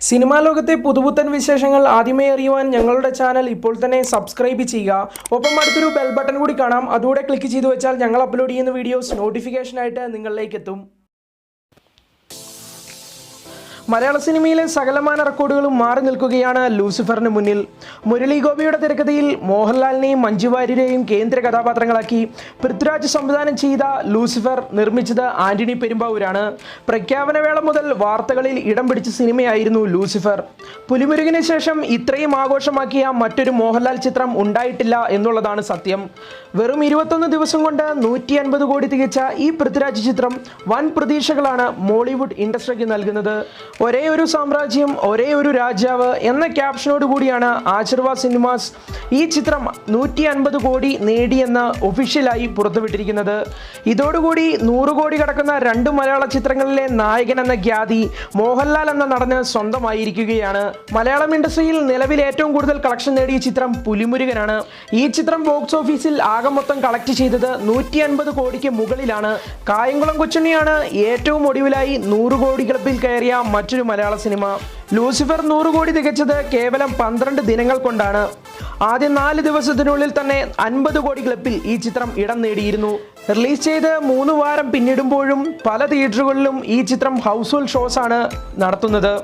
Cinema ലോകത്തെ പുതുപുത്തൻ വിശേഷങ്ങൾ ആദ്യമേ അറിയുവാൻ ഞങ്ങളുടെ ചാനൽ ഇപ്പോൾ തന്നെ സബ്സ്ക്രൈബ് ചെയ്യുക. ഒപ്പം അടുത്തൊരു ബെൽ ബട്ടൺ കൂടി കാണാം. അതുകൂടെ ക്ലിക്ക് ചെയ്തു വെച്ചാൽ ഞങ്ങൾ അപ്ലോഡ് ചെയ്യുന്ന വീഡിയോസ് നോട്ടിഫിക്കേഷനായിട്ട് നിങ്ങളിലേക്ക് എത്തും. മലയാള സിനിമയിലെ സകലമാന റെക്കോർഡുകളും മാറി നിൽക്കുകയാണ് ലൂസിഫറിന് മുന്നിൽ. മുരളി ഗോപിയുടെ തിരക്കഥയിൽ മോഹൻലാലിനെയും മഞ്ജു വാര്യരെയും കേന്ദ്ര കഥാപാത്രങ്ങളാക്കി പൃഥ്വിരാജ് സംവിധാനം ചെയ്ത ലൂസിഫർ നിർമ്മിച്ചത് ആന്റണി പെരുമ്പാവൂരാണ്. പ്രഖ്യാപനവേള മുതൽ വാർത്തകളിൽ ഇടം പിടിച്ച സിനിമയായിരുന്നു ലൂസിഫർ. പുലിമുരുകിന് ശേഷം ഇത്രയും ആഘോഷമാക്കിയ മറ്റൊരു മോഹൻലാൽ ചിത്രം ഉണ്ടായിട്ടില്ല എന്നുള്ളതാണ് സത്യം. വെറും ഇരുപത്തൊന്ന് ദിവസം കൊണ്ട് നൂറ്റി അൻപത് കോടി തികച്ച ഈ പൃഥ്വിരാജ് ചിത്രം വൻ പ്രതീക്ഷകളാണ് മോളിവുഡ് ഇൻഡസ്ട്രിക്ക് നൽകുന്നത്. ഒരേ ഒരു സാമ്രാജ്യം ഒരേ ഒരു രാജാവ് എന്ന ക്യാപ്ഷനോട് കൂടിയാണ് ആശീർവാദ് സിനിമാസ്. ഈ ചിത്രം നൂറ്റി അൻപത് കോടി നേടിയെന്ന് ഒഫീഷ്യലായി പുറത്തുവിട്ടിരിക്കുന്നത്. ഇതോടുകൂടി നൂറ് കോടി കടക്കുന്ന രണ്ട് മലയാള ചിത്രങ്ങളിലെ നായകൻ എന്ന ഖ്യാതി മോഹൻലാൽ എന്ന നടന് സ്വന്തമായിരിക്കുകയാണ്. മലയാളം ഇൻഡസ്ട്രിയിൽ നിലവിൽ ഏറ്റവും കൂടുതൽ കളക്ഷൻ നേടിയ ചിത്രം പുലിമുരുകനാണ്. ഈ ചിത്രം ബോക്സ് ഓഫീസിൽ ആകെ മൊത്തം കളക്ട് ചെയ്തത് നൂറ്റി അൻപത് കോടിക്ക് മുകളിലാണ്. കായംകുളം കൊച്ചുണ്ണിയാണ് ഏറ്റവും ഒടുവിലായി നൂറ് കോടി ക്ലബിൽ കയറിയ മറ്റൊരു മലയാള സിനിമ. ലൂസിഫർ നൂറ് കോടി തികച്ചത് കേവലം പന്ത്രണ്ട് ദിനങ്ങൾ കൊണ്ടാണ്. ആദ്യ നാല് ദിവസത്തിനുള്ളിൽ തന്നെ അൻപത് കോടി ക്ലബിൽ ഈ ചിത്രം ഇടം നേടിയിരുന്നു. റിലീസ് ചെയ്ത് മൂന്ന് വാരം പിന്നിടുമ്പോഴും പല തിയേറ്ററുകളിലും ഈ ചിത്രം ഹൗസ് ഫുൾ ഷോസ് ആണ് നടത്തുന്നത്.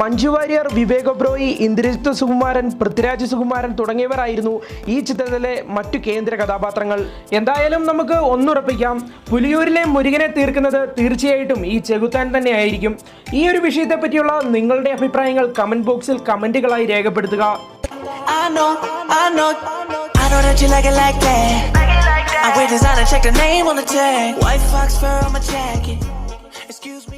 മഞ്ജു വാര്യർ വിവേക് ഒബ്രോയി ഇന്ദ്രജിത്ത് സുകുമാരൻ പൃഥ്വിരാജ് സുകുമാരൻ തുടങ്ങിയവരായിരുന്നു ഈ ചിത്രത്തിലെ മറ്റു കേന്ദ്ര കഥാപാത്രങ്ങൾ. എന്തായാലും നമുക്ക് ഒന്നുറപ്പിക്കാം. പുലിയൂരിലെ മുരുകനെ തീർക്കുന്നത് തീർച്ചയായിട്ടും ഈ ചെകുത്താൻ തന്നെയായിരിക്കും. ഈ ഒരു വിഷയത്തെ പറ്റിയുള്ള നിങ്ങളുടെ അഭിപ്രായങ്ങൾ കമന്റ് ബോക്സിൽ കമന്റുകളായി രേഖപ്പെടുത്തുക. I designer, check the name on the tag. White fox fur on my jacket.